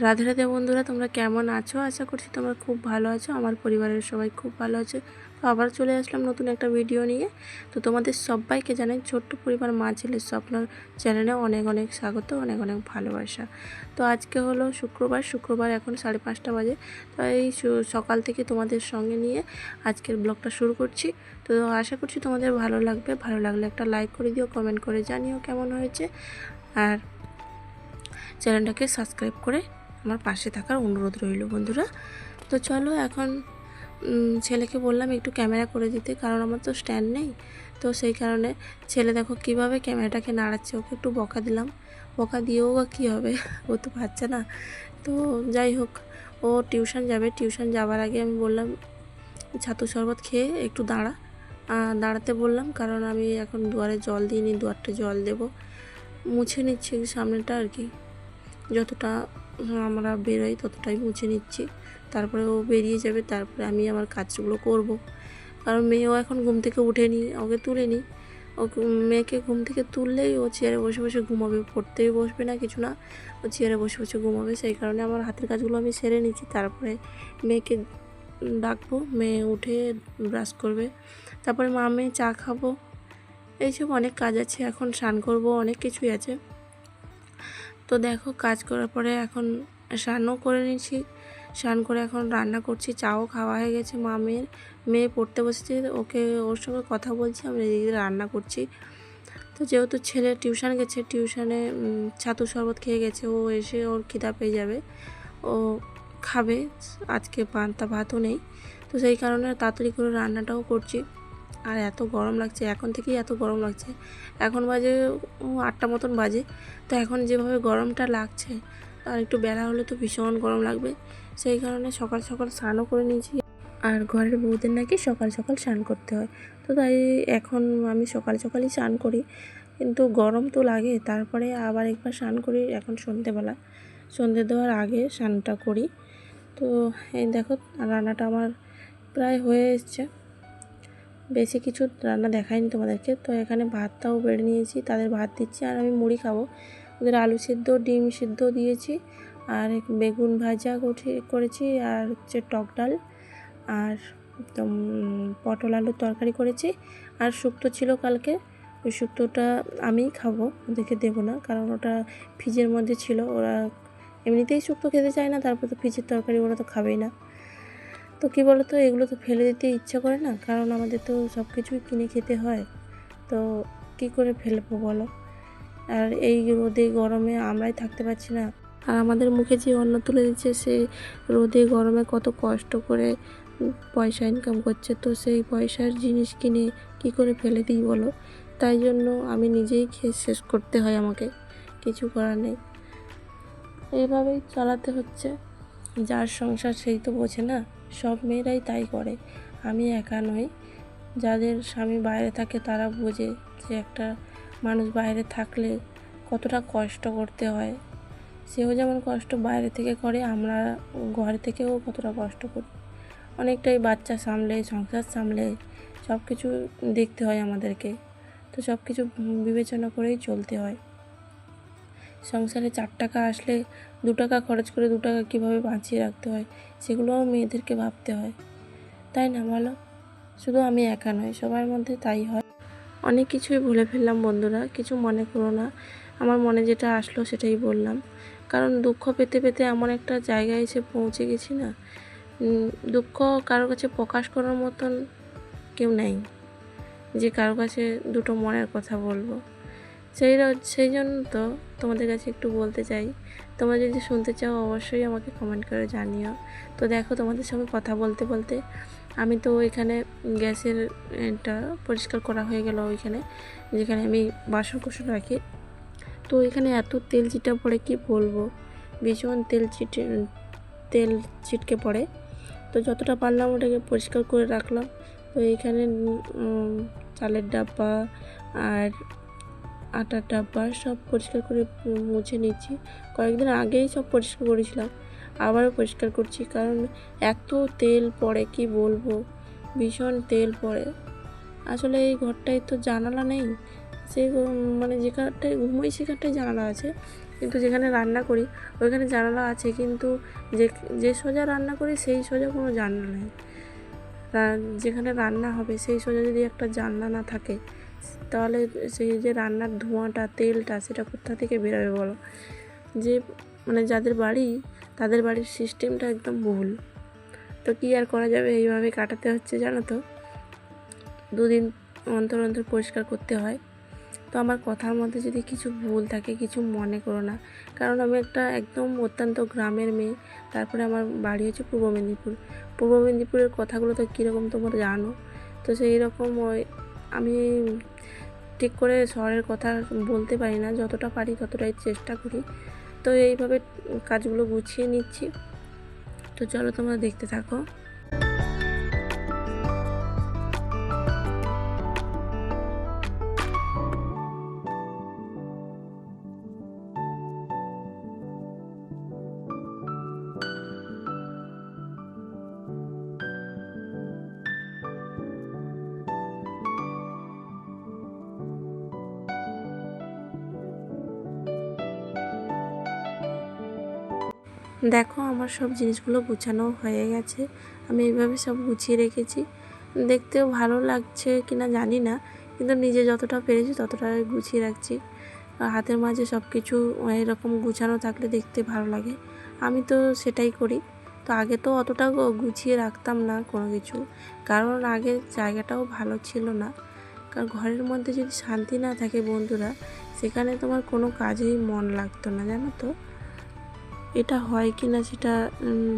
রাধে রাধে বন্ধুরা, তোমরা কেমন আছো? আশা করছি তোমরা খুব ভালো আছো। আমার পরিবারের সবাই খুব ভালো আছে। তো আবার চলে আসলাম নতুন একটা ভিডিও নিয়ে। তো তোমাদের সবাইকে জানাই ছোট্ট পরিবার মা ছেলের স্বপ্ন চ্যানেলে অনেক অনেক স্বাগত, অনেক অনেক ভালোবাসা। তো আজকে হলো শুক্রবার শুক্রবার এখন সাড়ে পাঁচটা বাজে। তো এই সকাল থেকে তোমাদের সঙ্গে নিয়ে আজকের ব্লগটা শুরু করছি। তো আশা করছি তোমাদের ভালো লাগবে। ভালো লাগলে একটা লাইক করে দিও কমেন্ট করে জানিও কেমন হয়েছে। আর চ্যানেলটাকে সাবস্ক্রাইব করে আমার পাশে থাকার অনুরোধ রইল, বন্ধুরা। তো চলো এখন ছেলেকে বললাম একটু ক্যামেরা করে দিতে, কারণ আমার তো স্ট্যান্ড নেই। তো সেই কারণে ছেলে দেখো কীভাবে ক্যামেরাটাকে নাড়াচ্ছে, ওকে একটু বকা দিলাম। বকা দিয়েও বা কী হবে? ও তো পাচ্ছে না। তো যাই হোক, ও টিউশন যাবে। টিউশন যাওয়ার আগে আমি বললাম, ছাতু শরবত খেয়ে একটু দাঁড়া। দাঁড়াতে বললাম, কারণ আমি এখন দুয়ারে জল দিইনি, দুয়ারটা জল দেব। মুছে নিচ্ছি সামনেটা আর কি, যতটা আমরা বেরোই, ততটাই মুছে নিচ্ছি। তারপরে ও বেরিয়ে যাবে, তারপরে আমি আমার কাজগুলো করব। কারণ মেয়েও এখন ঘুম থেকে উঠেনি, ওকে তুলেনি। ও মেয়েকে ঘুম থেকে তুললেই ও চেয়ারে বসে বসে ঘুমাবে, পড়তেই বসবে না, কিছু না। ও চেয়ারে বসে বসে ঘুমাবে, সেই কারণে আমার হাতের কাজগুলো আমি সেরে নিচ্ছি। তারপরে মেয়েকে ডাকবো, মেয়ে উঠে ব্রাশ করবে। তারপরে মা মেয়ে চা খাব। এইসব অনেক কাজ আছে, এখন স্নান করব, অনেক কিছুই আছে। তো দেখো কাজ করার পরে এখন স্নানও করে নিয়েছি। স্নান করে এখন রান্না করছি, চাও খাওয়া হয়ে গেছে মা মেয়ের মেয়ে পড়তে বসেছে, ওকে, ওর সঙ্গে কথা বলছি আমি এদিকে রান্না করছি। তো যেহেতু ছেলে টিউশন গেছে, টিউশনে ছাতু শরবত খেয়ে গেছে, ও এসে ওর খিদা পেয়ে যাবে। ও খাবে, আজকে পান্তা ভাতও নেই। তো সেই কারণে তাড়াতাড়ি করে রান্নাটাও করছি। আর এত গরম লাগছে, এখন থেকেই এত গরম লাগছে। এখন বাজে আটটা মতন বাজে। তো এখন যেভাবে গরমটা লাগছে, আর একটু বেলা হলে তো ভীষণ গরম লাগবে। সেই কারণে সকাল সকাল স্নানও করে নিয়েছি। আর ঘরের বউদের নাকি সকাল সকাল স্নান করতে হয়। তো তাই এখন আমি সকাল সকালই স্নান করি। কিন্তু গরম তো লাগে, তারপরে আবার একবার স্নান করি এখন সন্ধেবেলা। সন্ধে দেওয়ার আগে স্নানটা করি। তো এই দেখো, রান্নাটা আমার প্রায় হয়ে এসছে। বেশি কিছু রান্না দেখায়নি তোমাদেরকে। তো এখানে ভাতটাও বেড়ে নিয়েছি, তাদের ভাত দিচ্ছি, আর আমি মুড়ি খাব। ওদের আলু সিদ্ধ, ডিম সিদ্ধ দিয়েছি, আর বেগুন ভাজা করেছি, আর হচ্ছে টক ডাল, আর পটল আলুর তরকারি করেছি। আর শুক্তো ছিল কালকে, ওই শুক্তোটা আমিই খাব, ওদেরকে দেবো না, কারণ ওটা ফ্রিজের মধ্যে ছিল, ওরা এমনিতেই শুক্তো খেতে চায় না, তারপর তো ফ্রিজের তরকারি ওরা তো খাবেই না। তো কী বলো তো এগুলো তো ফেলে দিতে ইচ্ছা করে না, কারণ আমাদের তো সব কিছুই কিনে খেতে হয়। তো কী করে ফেলব বলো? আর এই রোদে গরমে আমরাই থাকতে পারছি না। আর আমাদের মুখে যে অন্ন তুলে দিচ্ছে, সে রোদে গরমে কত কষ্ট করে পয়সা ইনকাম করছে। তো সেই পয়সার জিনিস কিনে কি করে ফেলে দিই বলো? তাই জন্য আমি নিজেই খেয়ে শেষ করতে হয় আমাকে, কিছু করার নেই। এইভাবেই চালাতে হচ্ছে। যার সংসার সেই তো বোঝে না। সব মেয়েরাই তাই করে। আমি একা নই। যাদের স্বামী বাইরে থাকে তারা বোঝে যে একটা মানুষ বাইরে থাকলে কতটা কষ্ট করতে হয়। সেও যেমন কষ্ট বাইরে থেকে করে, আমরা ঘরে থেকেও কতটা কষ্ট করি। অনেকটাই বাচ্চা সামলে, সংসার সামলে সব কিছু দেখতে হয় আমাদেরকে। তো সব কিছু বিবেচনা করেই চলতে হয়। সংসারে চার টাকা আসলে দু টাকা খরচ করে দু টাকা কীভাবে বাঁচিয়ে রাখতে হয়, সেগুলোও মেয়েদেরকে ভাবতে হয়। তাই না বলো? শুধু আমি একা নয় সবার মধ্যে তাই হয়। অনেক কিছুই ভুলে ফেললাম বন্ধুরা, কিছু মনে করো না। আমার মনে যেটা আসলো সেটাই বললাম। কারণ দুঃখ পেতে পেতে এমন একটা জায়গায় এসে পৌঁছে গেছি না। দুঃখ কারোর কাছে প্রকাশ করার মতন কেউ নেই। যে কারোর কাছে দুটো মনের কথা বলব। সেই সেই জন্য তো তোমাদের কাছে একটু বলতে চাই। তোমরা যদি শুনতে চাও, অবশ্যই আমাকে কমেন্ট করে জানিও। তো দেখো, তোমাদের সঙ্গে কথা বলতে বলতে আমি তো এখানে গ্যাসের এটা পরিষ্কার করা হয়ে গেল ওইখানে, যেখানে আমি বাসন কোসন রাখি। তো এখানে এত তেল চিটা পড়ে, কি বলব? ভীষণ তেল চিটে তেল ছিটকে পড়ে। তো যতটা পারলাম ওটাকে পরিষ্কার করে রাখলাম। তো এইখানে চালের ডাব্বা আর আটার ডাব্বা সব পরিষ্কার করে মুছে নিচ্ছি। কয়েকদিন আগেই সব পরিষ্কার করেছিলাম, আবারও পরিষ্কার করছি কারণ এত তেল পড়ে, কি বলব? ভীষণ তেল পড়ে। আসলে এই ঘরটায় তো জানালা নেই ঘর- মানে যেখানটায় ঘুমোই সেখানটায় জানালা আছে। কিন্তু যেখানে রান্না করি, ওইখানে জানালা আছে, কিন্তু যে যে সোজা রান্না করি, সেই সোজা কোনো জানলা নেই। যেখানে রান্না হবে, সেই সোজা যদি একটা জানলা না থাকে তাহলে সেই যে রান্নার ধোঁয়াটা, তেলটা, সেটা কোথা থেকে বেরোবে বলো? যে মানে যাদের বাড়ি, তাদের বাড়ির সিস্টেমটা একদম ভুল তো কী আর করা যাবে? এইভাবে কাটাতে হচ্ছে, জানো তো? দুদিন অন্তর অন্তর পরিষ্কার করতে হয়। তো আমার কথার মধ্যে যদি কিছু ভুল থাকে, কিছু মনে করো না। কারণ আমি একটা একদম অত্যন্ত গ্রামের মেয়ে। তারপরে আমার বাড়ি হচ্ছে পূর্ব মেদিনীপুর। পূর্ব মেদিনীপুরের কথাগুলো তো কীরকম তোমরা জানো? তো সেই রকম ওই আমি ঠিক করে শহরের কথা বলতে পারি না, যতটা পারি ততটাই চেষ্টা করি। তো এইভাবে কাজগুলো গুছিয়ে নিচ্ছি। তো চলো তোমরা দেখতে থাকো। দেখো আমার সব জিনিসগুলো গুছানো হয়ে গেছে। আমি এইভাবে সব গুছিয়ে রেখেছি। দেখতেও ভালো লাগছে কিনা জানি না, কিন্তু নিজে যতটা পেরেছি ততটা গুছিয়ে রাখছি। হাতের মাঝে সব কিছু এরকম গুছানো থাকলে দেখতে ভালো লাগে। আমি তো সেটাই করি। তো আগে তো অতটা গুছিয়ে রাখতাম না কোনো কিছু। কারণ আগে জায়গাটাও ভালো ছিল না। কারণ ঘরের মধ্যে যদি শান্তি না থাকে বন্ধুরা, সেখানে তোমার কোনো কাজেই মন লাগতো না, জানো তো? এটা হয় কি না সেটা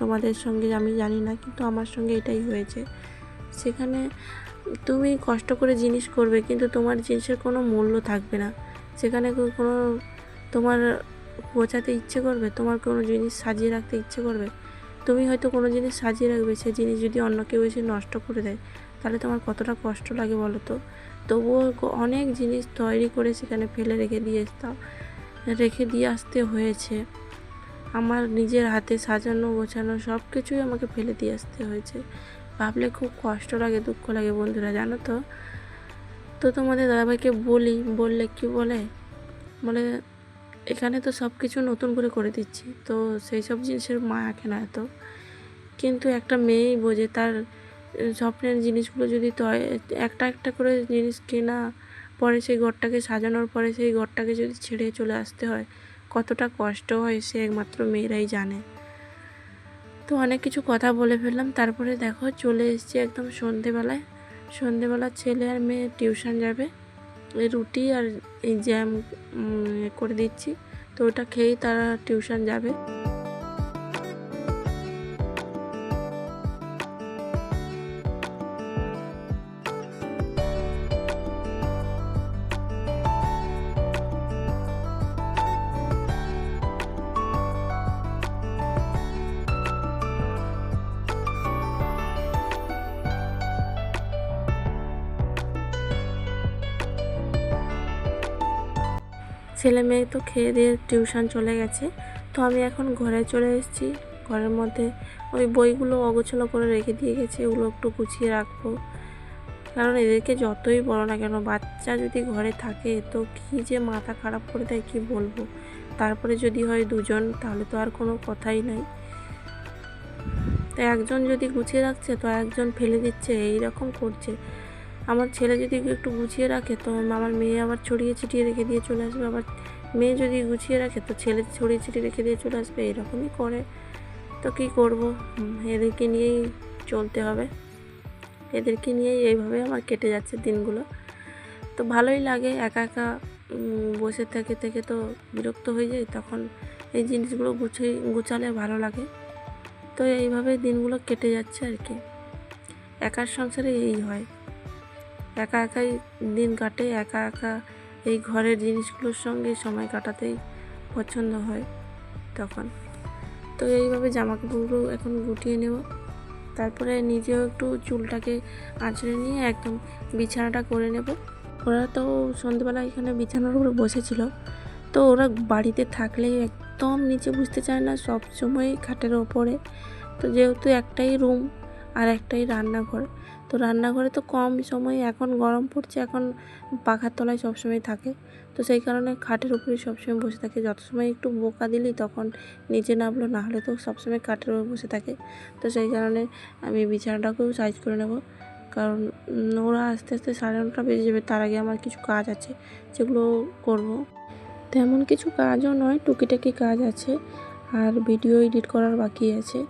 তোমাদের সঙ্গে আমি জানি না, কিন্তু আমার সঙ্গে এটাই হয়েছে। সেখানে তুমি কষ্ট করে জিনিস করবে, কিন্তু তোমার জিনিসের কোনো মূল্য থাকবে না। সেখানে কোনো তোমার গোছাতে ইচ্ছে করবে, তোমার কোনো জিনিস সাজিয়ে রাখতে ইচ্ছে করবে? তুমি হয়তো কোনো জিনিস সাজিয়ে রাখবে সেই জিনিস যদি অন্য কেউ এসে নষ্ট করে দেয়, তাহলে তোমার কতটা কষ্ট লাগে বলো তো? তবুও অনেক জিনিস তৈরি করে সেখানে ফেলে রেখে দিয়ে আসতাম, রেখে দিয়ে আসতে হয়েছে। আমার নিজের হাতে সাজানো, গোছানো সব কিছুই আমাকে ফেলে দিয়ে আসতে হয়েছে। ভাবলে খুব কষ্ট লাগে, দুঃখ লাগে বন্ধুরা, জানো তো? তো তোমাদের দাদাভাইকে বলি, বললে কি বলে? বলে, এখানে তো সব কিছু নতুন করে করে দিচ্ছি। তো সেই সব জিনিসের মায়া কেন এত। কিন্তু একটা মেয়েই বোঝে, তার স্বপ্নের জিনিসগুলো যদি একটা একটা করে জিনিস কেনা, পরে সেই ঘরটাকে সাজানোর পরে সেই ঘরটাকে যদি ছেড়ে চলে আসতে হয় কতটা কষ্ট হয় সে একমাত্র মেয়েরাই জানে। তো অনেক কিছু কথা বলে ফেললাম, তারপরে দেখো চলে এসেছি একদম সন্ধেবেলায়। সন্ধেবেলা ছেলে আর মেয়ে টিউশন যাবে। এই রুটি আর এই জ্যাম করে দিচ্ছি। তো ওটা খেয়েই তারা টিউশন যাবে। ছেলে মেয়ে তো খেয়ে দিয়ে টিউশন চলে গেছে, তো আমি এখন ঘরে চলে এসেছি। ঘরের মধ্যে ওই বইগুলো অগোছালো করে রেখে দিয়ে গেছে, ওগুলো একটু গুছিয়ে রাখব। কারণ এদেরকে যতই বলো না কেন, বাচ্চা যদি ঘরে থাকে, তো কী যে মাথা খারাপ করে দেয় কি বলব? তারপরে যদি হয় দুজন, তাহলে তো আর কোনো কথাই নাই। তো একজন যদি গুছিয়ে রাখছে, তো একজন ফেলে দিচ্ছে এই রকম করছে। আমার ছেলে যদি একটু গুছিয়ে রাখে, তো আমার মেয়ে আবার ছড়িয়ে ছিটিয়ে রেখে দিয়ে চলে আসবে। আবার মেয়ে যদি গুছিয়ে রাখে, তো ছেলে ছড়িয়ে ছিটিয়ে রেখে দিয়ে চলে আসবে। এরকমই করে। তো কী করব? এদেরকে নিয়েই চলতে হবে। এদেরকে নিয়েই এইভাবে আমার কেটে যাচ্ছে দিনগুলো। তো ভালোই লাগে, একা একা বসে থেকে থেকে তো বিরক্ত হয়ে যায় তখন এই জিনিসগুলো গুছিয়ে, গুছালে ভালো লাগে। তো এইভাবে দিনগুলো কেটে যাচ্ছে আর কি। একার সংসারে এই হয়। একা একাই দিন কাটে, একা একা এই ঘরের জিনিসগুলোর সঙ্গে সময় কাটাতেই পছন্দ হয় তখন। তো এইভাবে জামা কাপড়গুলো এখন গুটিয়ে নেব। তারপরে নিজেও একটু চুলটাকে আঁচড়ে নিয়ে একদম বিছানাটা করে নেব। ওরা তো সন্ধ্যেবেলা এখানে বিছানার উপরে বসেছিল। তো ওরা বাড়িতে থাকলেই একদম নিচে বুঝতে চায় না, সব সময় খাটের ওপরে। তো যেহেতু একটাই রুম আর একটাই রান্নাঘর। তো রান্নাঘরে তো কম সময় এখন গরম পড়ছে, এখন পাখার তলায় সবসময় থাকে। তো সেই কারণে খাটের উপরে সবসময় বসে থাকে। যত সময় একটু বোকা দিলি তখন নিচে নামলো, না হলে তো সবসময় খাটের উপর বসে থাকে। তো সেই কারণে আমি বিছানাটাকেও সাইজ করে নেব। কারণ ওরা আস্তে আস্তে সাড়ে নটা বেজে যাবে, তার আগে আমার কিছু কাজ আছে যেগুলো করব। তেমন কিছু কাজও নয়, টুকিটাকি কাজ আছে। আর ভিডিও এডিট করার বাকি আছে।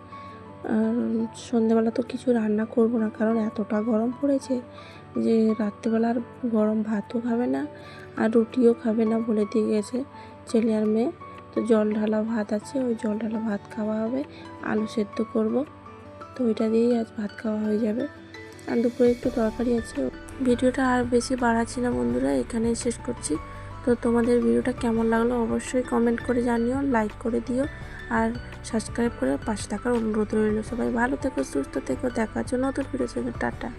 সন্ধেবেলা তো কিছু রান্না করব না, কারণ এতটা গরম পড়েছে যে রাত্রেবেলা আর গরম ভাতও খাবে না আর রুটিও খাবে না বলে দিয়ে গেছে ছেলে আর মেয়ে। তো জল ঢালা ভাত আছে, ওই জল ঢালা ভাত খাওয়া হবে, আলু সেদ্ধ করব। তো ওইটা দিয়েই আজ ভাত খাওয়া হয়ে যাবে। আর দুপুরে একটু তরকারি আছে। ভিডিওটা আর বেশি বাড়াচ্ছি না বন্ধুরা, এখানেই শেষ করছি। তো তোমাদের ভিডিওটা কেমন লাগল অবশ্যই কমেন্ট করে জানিও লাইক করে দিও। আর সাবস্ক্রাইব করে পাশে থাকার অনুরোধ রইল। সবাই ভালো থেকো, সুস্থ থেকো, দেখার জন্য নতুন ভিডিও টাটা।